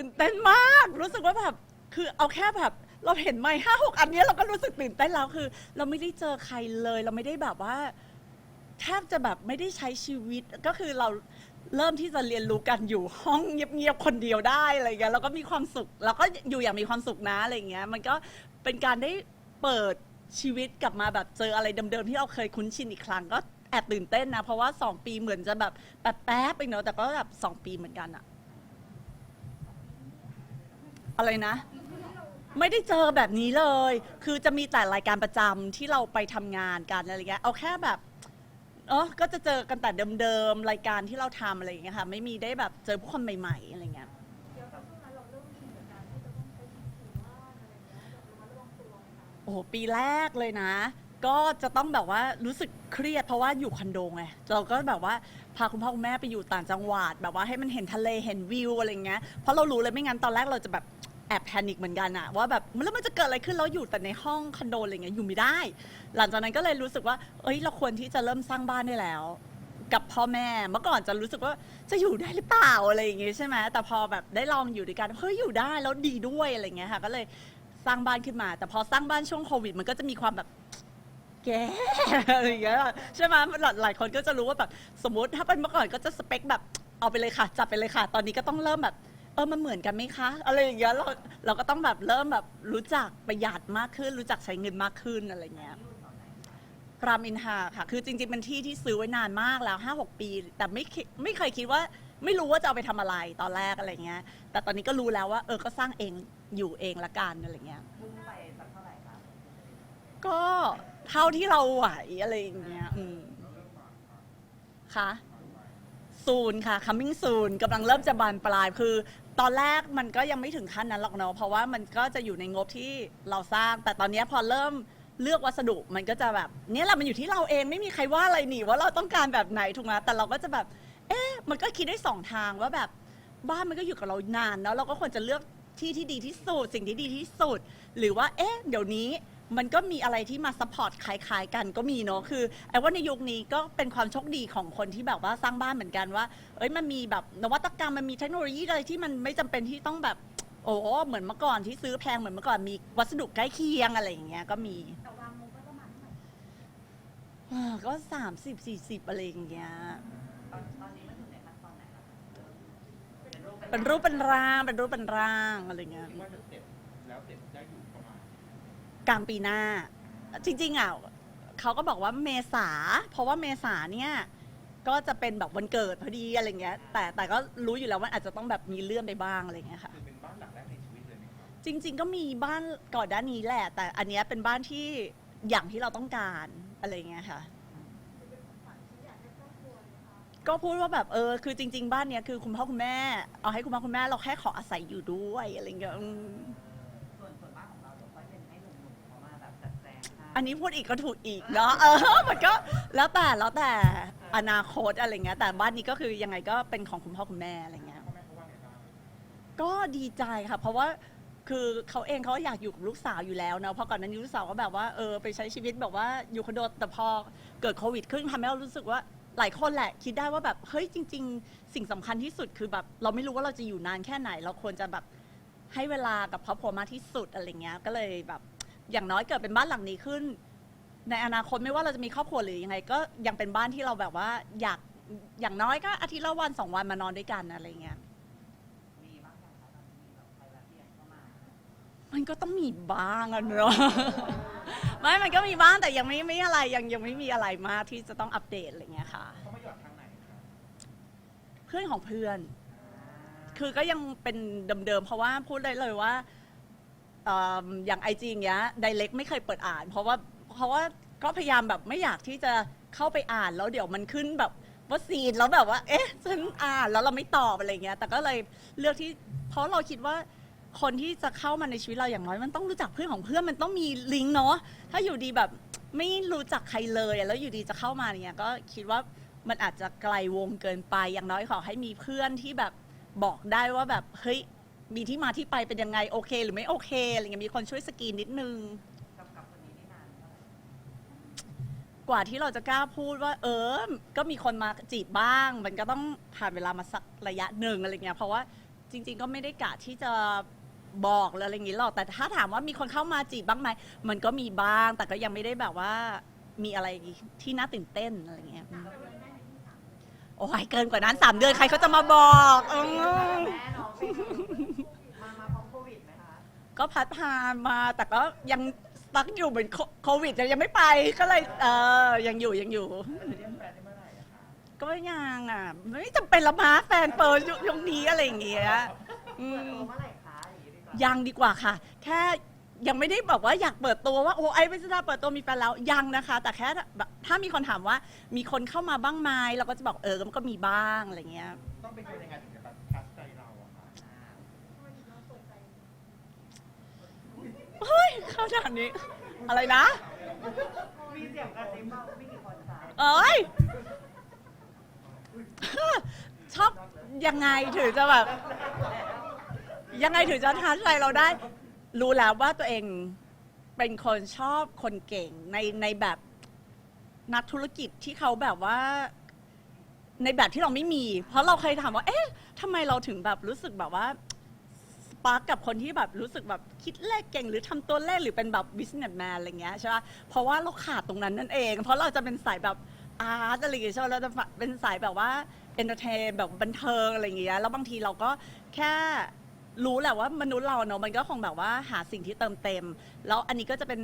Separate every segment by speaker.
Speaker 1: ตื่นเต้นมาก รู้สึกว่าแบบคือเอาแค่แบบเราเห็นไม้ห้าหกอันนี้เราก็รู้สึกตื่นเต้นแล้วคือ เราไม่ได้เจอใครเลย เราไม่ได้แบบว่าแทบจะแบบไม่ได้ใช้ชีวิตก็คือเราเริ่มที่จะเรียนรู้กันอยู่ห้องเงียบๆคนเดียวได้อะไรเงี้ยแล้วก็มีความสุขแล้วก็อยู่อย่างมีความสุขนะอะไรเงี้ย มันก็เป็นการได้เปิดชีวิตกลับมาแบบเจออะไรเดิมๆที่เราเคยคุ้นชินอีกครั้งก็แอบตื่นเต้นนะ เพราะว่าสองปีเหมือนจะแบบแป๊บๆไปเนอะแต่ก็แบบสองปีเหมือนกันอะ อะไรนะ ไม่ได้เจอแบบนี้เลย คือจะมีแต่รายการประจำที่เราไปทำงานกันอะไรเงี้ยเอาแค่แบบเออก็จะเจอกันแต่เดิมๆรายการที่เราทำอะไรอย่างเงี้ยค่ะ ไม่มีได้แบบเจอผู้คนใหม่ๆอะไรเงี้ย โอ้โหปีแรกเลยนะ ก็จะต้องแบบว่ารู้สึกเครียดเพราะว่าอยู่คอนโดไงเราก็แบบว่าพาคุณพ่อคุณแม่ไปอยู่ต่างจังหวัด แบบว่าให้มันเห็นทะเลเห็นวิวอะไรเงี้ยเพราะเรารู้เลยไม่งั้นตอนแรกเราจะแบบ แอบแพนิคเหมือนกันอะว่าแบบแล้วมันจะเกิดอะไรขึ้นแล้วอยู่แต่ในห้องคอนโดอะไรเงี้ยอยู่ไม่ได้ หลังจากนั้นก็เลยรู้สึกว่า เอ้ยเราควรที่จะเริ่มสร้างบ้านได้แล้ว กับพ่อแม่เมื่อก่อนจะรู้สึกว่าจะอยู่ได้หรือเปล่าอะไรอย่างเงี้ยใช่ไหมแต่พอแบบได้ลองอยู่ด้วยกันเฮ้ยอยู่ได้แล้วดีด้วยอะไรเงี้ยค่ะ ก็เลยสร้างบ้านขึ้นมา แต่พอสร้างบ้านช่วงโควิด มันก็จะมีความแบบแกอะไรอย่างเงี้ยใช่ไหมหลายหลายคนก็จะรู้ว่าแบบสมมติถ้าเป็นเมื่อก่อนก็จะสเปคแบบเอาไปเลยค่ะ จับไปเลยค่ะ ตอนนี้ก็ต้องเริ่มแบบ ออมันเหมือนกันไหมคะ อะไรอย่างเงี้ยเราเราก็ต้องแบบเริ่มแบบรู้จักประหยัดมากขึ้น รู้จักใช้เงินมากขึ้นอะไรเงี้ยรามอินทราค่ะ คือจริงๆเป็นที่ที่ซื้อไว้นานมากแล้ว5 6ปี แต่ไม่คิดไม่เคยคิดว่าไม่รู้ว่าจะเอาไปทำอะไรตอนแรกอะไรเงี้ย แต่ตอนนี้ก็รู้แล้วว่าเออก็สร้างเองอยู่เองละกันอะไรเงี้ย
Speaker 2: มุ่งไปสักเท่าไหร่คะ
Speaker 1: ก็เท่าที่เราไหวอะไรอย่างเงี้ย อืมค่ะซูนค่ะ coming soon กำลังเริ่มจะบานปลาย คือ ตอนแรกมันก็ยังไม่ถึงขั้นนั้นหรอกเนาะเพราะว่ามันก็จะอยู่ในงบที่เราสร้าง แต่ตอนเนี้ยพอเริ่มเลือกวัสดุมันก็จะแบบเนี่ยแหละมันอยู่ที่เราเองไม่มีใครว่าอะไรหนีว่าเราต้องการแบบไหนถูกไหมแต่เราก็จะแบบ เอ๊ะมันก็คิดได้สองทางว่าแบบบ้านมันก็อยู่กับเรานานเนาะเราก็ควรจะเลือกที่ที่ดีที่สุดสิ่งที่ดีที่สุด หรือว่าเอ๊ะเดี๋ยวนี้ มันก็มีอะไรที่มาซัพพอร์ตคล้ายๆกันก็มีเนาะคือไอ้ว่าในยุคนี้ก็เป็นความโชคดีของคนที่แบบว่าสร้างบ้านเหมือนกันว่า เอ้ยมันมีแบบนวัตกรรมมันมีเทคโนโลยีอะไรที่มันไม่จำเป็นที่ต้องแบบโอ้เหมือนเมื่อก่อนที่ซื้อแพงเหมือนเมื่อก่อนมีวัสดุใกล้เคียงอะไรอย่างเงี้ยก็มี
Speaker 3: แต่วางงบไว้ประมาณเท่าไหร่
Speaker 1: อ่าก็สามสิบสี่สิบอะไรอย่างเงี้ย
Speaker 2: ตอนตอนนี้มันอยู่ในขั้นตอนไหนแล้วคะเป็นรูป
Speaker 1: เป็นรูปเป็นร่างเป็นรูปเป็นร่างอะไรเงี้ย
Speaker 4: คิดว่าจะเสร็จแล้วเสร็จได้อยู่ประมาณ
Speaker 1: กลางปีหน้า จริงๆอะเขาก็บอกว่าเมษา เพราะว่าเมษาเนี่ยก็จะเป็นแบบวันเกิดพอดีอะไรเงี้ย แต่แต่ก็รู้อยู่แล้วว่าอาจจะต้องแบบมีเลื่อนไปบ้างอะไรเงี้ยค่ะ
Speaker 4: คือเป็นบ้านหลังแรกในชีวิตเลยไหมครับ
Speaker 1: จริง ๆ ก็มีบ้านก่อนด้านนี้แหละ แต่อันเนี้ยเป็นบ้านที่อย่างที่เราต้องการอะไรเงี้ยค่ะ ก็พูดว่าแบบเออคือจริง ๆ บ้านเนี้ยคือคุณพ่อคุณแม่เอาให้คุณพ่อคุณแม่เราแค่ขออาศัยอยู่ด้วยอะไรเงี้ยอืม
Speaker 2: อันนี้
Speaker 1: พูดอีกก็ถูกอีกเนาะเออมันก็แล้วแต่แล้วแต่อนาคตอะไรเงี้ยแต่บ้านนี้ก็คือยังไงก็เป็นของคุณพ่อคุณแม่อะไรเงี้ยก็ดีใจค่ะ เพราะว่าคือเขาเองเขาอยากอยู่กับลูกสาวอยู่แล้วเนอะเพราะก่อนนั้นลูกสาวก็แบบว่าเออไปใช้ชีวิตแบบว่าอยู่คอนโดแต่พอเกิดโควิดขึ้นทำให้เรารู้สึกว่าหลายคนแหละคิดได้ว่าแบบเฮ้ยจริง ๆ สิ่งสำคัญที่สุดคือแบบเราไม่รู้ว่าเราจะอยู่นานแค่ไหน เราควรจะแบบให้เวลากับครอบครัวมากที่สุดอะไรเงี้ยก็เลยแบบ อย่างน้อยเกิดเป็นบ้านหลังนี้ขึ้น ในอนาคตไม่ว่าเราจะมีครอบครัวหรือยังไง ก็ยังเป็นบ้านที่เราแบบว่าอยากอย่างน้อยก็อาทิตย์ละวันสองวันมานอนด้วยกันอะไรเงี้ย
Speaker 2: มีบ้างอย่างคะตอนนี้มีแบบใครแวะเวียนเข้ามา
Speaker 1: มันก็ต้องมีบ้างอะเนาะไม่มันก็มีบ้างแต่ยังไม่ไม่อะไรยังยังไม่มีอะไรมากที่จะต้องอัปเดตอะไรเงี้ยค่ะ
Speaker 4: เขามาหยอดทางไหนครับ
Speaker 1: เพื่อนของเพื่อน คือก็ยังเป็นเดิมๆเพราะว่าพูดได้เลยว่า เอิ่มอย่างไอจีอย่างเงี้ยไดเ c กไม่เคยเปิดอ่าน เพราะว่าเพราะว่าก็พยายามแบบไม่อยากที่จะเข้าไปอ่านแล้วเดี๋ยวมันขึ้นแบบว่าซีนแล้วแบบว่า เอ๊ะฉันอ่านแล้วเราไม่ตอบอะไรเงี้ย แต่ก็เลยเลือกที่เพราะเราคิดว่าคนที่จะเข้ามาในชีวิตเราอย่างน้อยมันต้องรู้จักเพื่อนของเพื่อนมันต้องมีลิงก์เนาะถ้าอยู่ดีแบบไม่รู้จักใครเลยอะแล้วอยู่ดีจะเข้ามาเนี่ยก็คิดว่ามันอาจจะไกลวงเกินไปอย่างน้อยขอให้มีเพื่อนที่แบบบอกได้ว่าแบบเฮ้ย มีที่มาที่ไปเป็นยังไงโอเค หรือไม่โอเคอะไรเงี้ยมีคนช่วยสกรีนนิดนึง
Speaker 2: กับกับคนนี้นี่นานเท่าไหร่
Speaker 1: กว่าที่เราจะกล้าพูดว่า เออ ก็มีคนมาจีบบ้าง มันก็ต้องผ่านเวลามาสักระยะหนึ่งอะไรเงี้ยเพราะว่าจริง ๆ ก็ไม่ได้กะที่จะบอกหรืออะไรอย่างงี้หรอกแต่ถ้าถามว่ามีคนเข้ามาจีบบ้างไหมมันก็มีบ้าง แต่ก็ยังไม่ได้แบบว่า มีอะไรที่น่าตื่นเต้นอะไรอย่างเงี้ยอืมโอ้ยเกินกว่านั้นสามเดือนใครเขาจะมาบอกอืม
Speaker 2: แม่น้องเป็นมามาพร้อมโควิดไหมคะ
Speaker 1: ก็พัดพามา แต่ก็ยังสตักอยู่เหมือนโคโควิดยังไม่ไปก็เลยเออยังอยู่ยังอยู่
Speaker 4: ก็
Speaker 1: ยังอะ ไม่จำเป็นละมาแฟนเปิดยุคนี้อะไรอย่างเงี้ยอื
Speaker 2: เปิด
Speaker 1: ม
Speaker 2: ตัวเมื่อไหร่คะอย่างนี้ดีกว่า
Speaker 1: ยังดีกว่าค่ะ แค่ยังไม่ได้บอกว่าอยากเปิดตัวว่าโอ้ไอ้พิซซ่าเปิดตัวมีแฟนแล้วยังนะคะ แต่แค่แบบถ้ามีคนถามว่ามีคนเข้ามาบ้างไหมเราก็จะบอกเออมันก็มีบ้างอะไรเงี้ย
Speaker 4: ต้องเป็นคนยังไงถึงจะทัดใจราอะคะ
Speaker 1: เฮ้ยเข้าด่านนี้ อะไรนะ
Speaker 2: มีเสียงกระซิบมาไม่กี่คนจ้า
Speaker 1: เอ้ย ชอบยังไงถึงจะแบบ ยังไงถึงจะทัดใจเราได้ รู้แล้วว่าตัวเองเป็นคนชอบคนเก่งในในแบบนักธุรกิจที่เขาแบบว่า ในแบบที่เราไม่มี เพราะเราเคยถามว่า เอ๊ะทำไมเราถึงแบบรู้สึกแบบว่า ปาร์กกับคนที่แบบรู้สึกแบบคิดเลขเก่งหรือทำตัวเลขหรือเป็นแบบ businessman อะไรเงี้ยใช่ปะเพราะว่าเราขาดตรงนั้นนั่นเอง เพราะเราจะเป็นสายแบบอาร์ตอะไรอย่างเงี้ยใช่ปะเราจะเป็นสายแบบว่า entertain แบบบันเทิงอะไรอย่างเงี้ยแล้วบางทีเราก็แค่ รู้แหละว่ามนุษย์เราเนอะมันก็คงแบบว่าหาสิ่งที่เติมเต็ม แล้วอันนี้ก็จะเป็น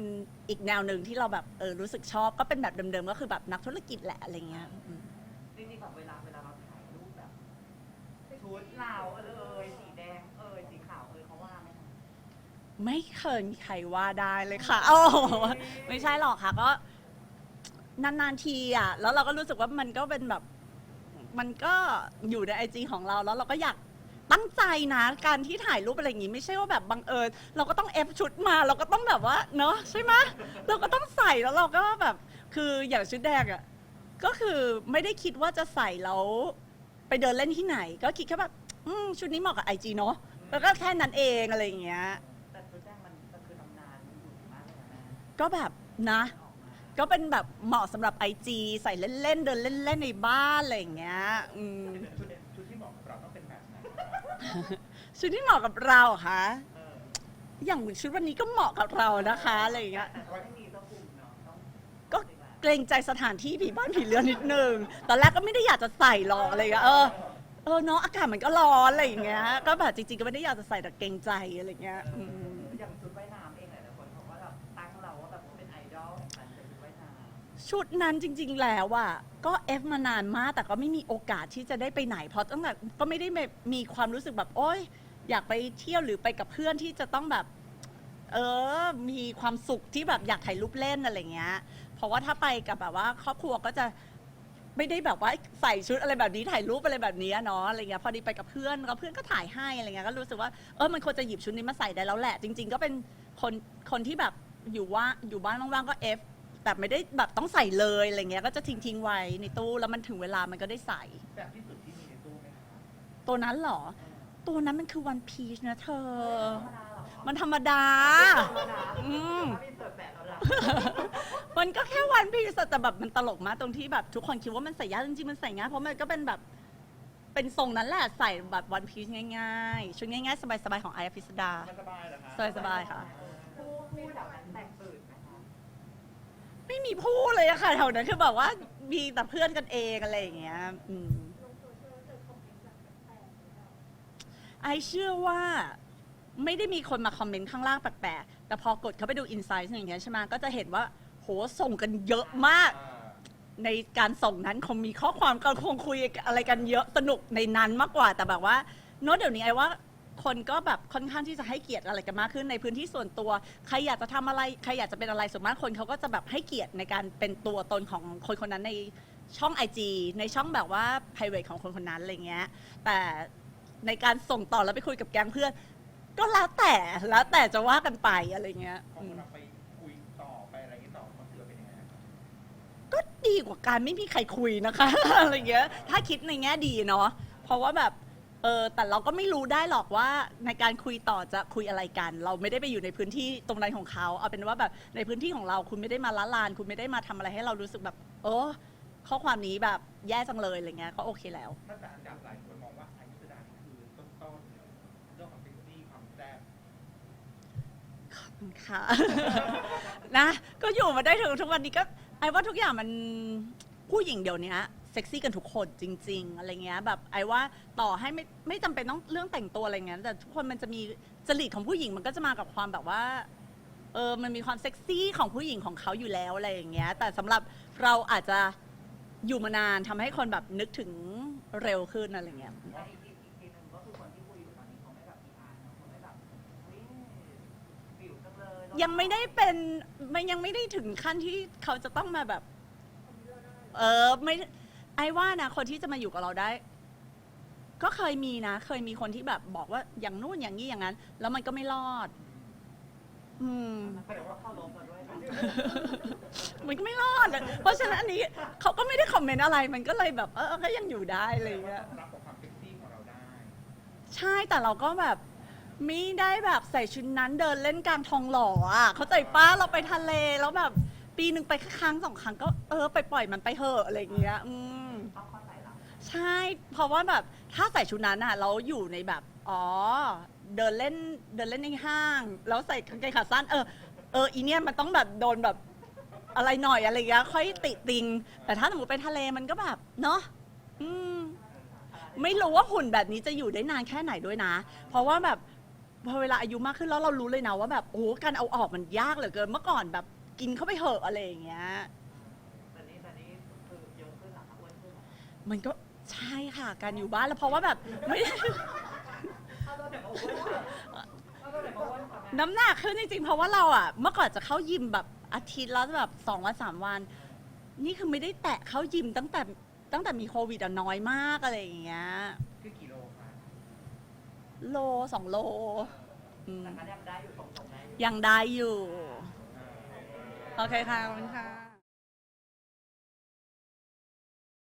Speaker 1: อีกแนวหนึ่งที่เราแบบเออรู้สึกชอบก็เป็นแบบเดิมๆก็คือแบบนักธุรกิจแหละอะไรเงี้ยอืม
Speaker 2: จริงๆแบบเวลาเวลาเราถ่ายรูปแบบชุดเราอยสีแดงเอยสีขาวเอยเขาว่าไหมคะ
Speaker 1: ไม่เคยมีใครว่าได้เลยค่ะโอ้โหไม่ใช่หรอกค่ะ ก็นานๆทีอะ แล้วเราก็รู้สึกว่ามันก็เป็นแบบ มันก็อยู่ในไอจีของเราแล้วเราก็อยากตั้งใจนะ การที่ถ่ายรูปอะไรอย่างงี้ ไม่ใช่ว่าแบบบังเอิญเราก็ต้องเอฟชุดมา เราก็ต้องแบบว่า เนอะใช่ไหมเราก็ต้องใส่แล้วเราก็แบบ คืออย่างชุดแดงอะก็คือไม่ได้คิดว่าจะใส่แล้วไปเดินเล่นที่ไหน ก็คิดแค่แบบอืมชุดนี้เหมาะกับไอจีเนาะแล้วก็แค่นั้นเองอะไรอย่างเงี้ย
Speaker 2: ก็แบ
Speaker 1: บนะ
Speaker 2: ออกมา
Speaker 1: ก็เป็นแบบเหมาะสำหรับไอจีใส่เล่นๆ เดินเล่นๆในบ้านอะไรอย่างเงี้ยอืม
Speaker 4: ชุดชุดที่เหมาะกับเราต้องเป็นแบบไหน
Speaker 1: ชุดที่เหมาะกับเราเหรอค่ะ
Speaker 2: เออ
Speaker 1: อย่างชุดวันนี้ก็เหมาะกับเรานะคะอะไรอย่างเงี้ย
Speaker 2: แต่ก็ไม่มีเจ้าคุมเนาะต้อง
Speaker 1: ก็เกรงใจสถานที่ผีบ้านผีเรือนนิดนึง ตอนแรกก็ไม่ได้อยากจะใส่หรอกอะไรอย่างเงี้ยเออ เออเนาะอากาศมันก็ร้อนอะไรอย่างเงี้ย ก็แบบจริงๆก็ไม่ได้อยากจะใส่แต่เกรงใจอะไรอย่างเงี้ยอืม
Speaker 2: ชุดนั้น
Speaker 1: จริง ๆ แล้วอะก็เอฟมานานมาก แต่ก็ไม่มีโอกาสที่จะได้ไปไหน เพราะตั้งแต่ก็ไม่ได้มีความรู้สึกแบบ โอ๊ยอยากไปเที่ยวหรือไปกับเพื่อนที่จะต้องแบบ เออ มีความสุขที่แบบอยากถ่ายรูปเล่นอะไรเงี้ย เพราะว่าถ้าไปกับแบบว่าครอบครัวก็จะไม่ได้แบบว่าใส่ชุดอะไรแบบนี้ถ่ายรูปอะไรแบบนี้เนาะอะไรเงี้ยพอดีไปกับเพื่อนก็เพื่อนก็ถ่ายให้อะไรเงี้ยก็รู้สึกว่าเออมันควรจะหยิบชุดนี้มาใส่ได้แล้วแหละ จริง ๆ ก็เป็นคนคนที่แบบอยู่ว่าอยู่บ้านว่างๆก็เอฟ แต่ไม่ได้แบบต้องใส่เลยอะไรเงี้ยก็จะทิ้งทิ้งๆไว้ในตู้แล้วมันถึงเวลามันก็ได้ใส่
Speaker 4: แบบที่สุดที่มีในตู้ไหมคะ
Speaker 1: ตัวนั้นเหรอ ตัวนั้นมันคือวันพีชนะเธอ
Speaker 2: ธรรมดาเหรอ
Speaker 1: มันธรรมดา
Speaker 2: ธรรมดา
Speaker 1: อืม
Speaker 2: ถ้ามีเปิดแบบแล้วล่ะ
Speaker 1: มันก็แค่วันพีซแต่แบบมันตลกมากตรงที่แบบทุกคนคิดว่ามันใส่ยากจริงๆมันใส่ง่ายเพราะมันก็เป็นแบบเป็นทรงนั้นแหละใส่แบบวันพีซง่ายๆชุดง่ายๆ สบายๆของไอพิสดา
Speaker 4: มันสบายเหรอคะ
Speaker 1: สบายๆค่ะ
Speaker 2: ผู้ผู้แถวนั้นแตกตื่นไหมคะ
Speaker 1: ไม่มีผู้เลยอะค่ะแถวนั้นคือแบบว่ามีแต่เพื่อนกันเองอะไรอย่างเงี้ยอืม
Speaker 3: ลงโซเชียลเจอคอมเมนต์แบบแปลกๆเลยอะ
Speaker 1: ไอเชื่อว่าไม่ได้มีคนมาคอมเมนต์ข้างล่างแปลกๆ แต่พอกดเข้าไปดูอินไซต์อย่างเงี้ยใช่ไหมก็จะเห็นว่า โหส่งกันเยอะมาก ในการส่งนั้นคงมีข้อความกันคงคุยอะไรกันเยอะสนุกในนั้นมากกว่าแต่แบบว่าโน้ตเดี๋ยวนี้ไอ้ว่า คนก็แบบค่อนข้างที่จะให้เกียรติอะไรกันมากขึ้นในพื้นที่ส่วนตัว ใครอยากจะทำอะไร ใครอยากจะเป็นอะไรส่วนมากคนเขาก็จะแบบให้เกียรติในการเป็นตัวตนของคนคนนั้นในช่อง IG ในช่องแบบว่า private ของคนคนนั้นอะไรเงี้ย แต่ในการส่งต่อแล้วไปคุยกับแก๊งเพื่อน ก็แล้วแต่แล้วแต่จะว่ากันไปอะไรเงี้ย
Speaker 4: พอ
Speaker 1: อืม
Speaker 4: เราไปคุยต่อไปอะไรอย่างนี้ต่อมันถือว่าเป็นยังไงครับ
Speaker 1: ก็ดีกว่าการไม่มีใครคุยนะคะ อะไรเงี้ย ถ้าคิดในแง่ดีเนาะเพราะว่าแบบ เออแต่เราก็ไม่รู้ได้หรอกว่าในการคุยต่อจะคุยอะไรกัน เราไม่ได้ไปอยู่ในพื้นที่ตรงนั้นของเขา เอาเป็นว่าแบบในพื้นที่ของเราคุณไม่ได้มาละลาน คุณไม่ได้มาทำอะไรให้เรารู้สึกแบบ โอ้ข้อความนี้แบบแย่จังเลยอะไรเงี้ยก็โอเคแล้ว
Speaker 4: ถ้าแต่อันดับหลายคนมองว่าไอซ์สุดาคือต้นต้นเรื่องของเซซี่
Speaker 1: ความแซ่บค่ะ นะ ก็อยู่มาได้ถึงทุกวันนี้ก็ไอ้ว่าทุกอย่างมันผู้หญิงเดี๋ยวนี้ ซ็กซี่กันทุกคนจริง ๆ อะไรเงี้ยแบบไอ้ว่าต่อให้ไม่ไม่จำเป็นต้องเรื่องแต่งตัวอะไรเงี้ยแต่ทุกคนมันจะมีจริตของผู้หญิงมันก็จะมากับความแบบว่าเออมันมีความเซ็กซี่ของผู้หญิงของเขาอยู่แล้วอะไรอย่างเงี้ย แต่สำหรับเราอาจจะอยู่มานานทำให้คนแบบนึกถึงเร็วขึ้นอะไรเงี้ย
Speaker 2: และอีกทีอีกทีหนึ่งก็คือคนที่คุยอยู่ตอนนี้เขาไม่แบบอีอานเขาไม่แบบวิ่งวิวจังเลย
Speaker 1: ยังไม่ได้เป็นมันยังไม่ได้ถึงขั้นที่เขาจะต้องมาแบบ เออไม่ ไอ้ว่านะคนที่จะมาอยู่กับเราได้ ก็เคยมีนะ เคยมีคนที่แบบบอกว่าอย่างนู้นอย่างนี้อย่างนั้น แล้วมันก็ไม่รอด อืม
Speaker 2: แสดงว่าเข้าลบมาด้วยนะ
Speaker 1: มันก็ไม่รอดอะเพราะฉะนั้นอันนี้เขาก็ไม่ได้คอมเมนต์อะไร มันก็เลยแบบ เออก็ยังอยู่ได้อะไรอย่างเงี้ย
Speaker 4: รับกับความเซ็กซี่ของเราได้
Speaker 1: ใช่ แต่เราก็แบบไม่ได้แบบใส่ชุดนั้นเดินเล่นกลางทองหล่ออะ เข้าใจป้าเราไปทะเลแล้วแบบปีหนึ่งไปแค่ครั้งสองครั้งก็เออไปปล่อยมันไปเถอะอะไรอย่างเงี้ย อืม
Speaker 2: ต้องเข้า ใจเรา
Speaker 1: ใช่ เพราะว่าแบบถ้าใส่ชุดนั้นอะเราอยู่ในแบบ อ๋อ เดินเล่นเดินเล่นในห้าง แล้วใส่กางเกงขาสั้น เออ เอออีเนี่ยมันต้องแบบโดนแบบอะไรหน่อยอะไรอย่างเงี้ยค่อยติติง แต่ถ้าสมมติไปทะเลมันก็แบบเนาะอืม ไม่รู้ว่าหุ่นแบบนี้จะอยู่ได้นานแค่ไหนด้วยนะ เพราะว่าแบบพอเวลาอายุมากขึ้นแล้วเรารู้เลยนะว่าแบบโอ้โหการเอาออกมันยากเหลือเกินเมื่อก่อนแบบกินเข้าไปเหอะอะไรอย่างเงี้ย
Speaker 2: แต่นี่แต่นี่คือเยอะขึ้นเหรอคะอ้วนขึ้นเหรอ
Speaker 1: มันก็ ใช่ค่ะการอยู่บ้านแล้วเพราะว่าแบบไม่ได้
Speaker 2: เอาตัวไหนมาอ้วนค่ะเอาตัวไหนมาอ้วนค่ะแม่
Speaker 1: น้ำหนักขึ้นจริงๆ เพราะว่าเราอะเมื่อก่อนจะเข้ายิมแบบอาทิตย์ละแบบสองวันสามวัน นี่คือไม่ได้แตะเข้ายิมตั้งแต่ตั้งแต่มีโควิดอะน้อยมากอะไรอย่างเงี้ย
Speaker 4: คือกี่โลคะ
Speaker 1: โลสองโลอืม
Speaker 2: แต่ก็ยังได้อยู่ตรงๆได้อยู่
Speaker 1: ยังได้อยู่
Speaker 4: เออ
Speaker 1: โอเคค่ะขอบคุณค่ะ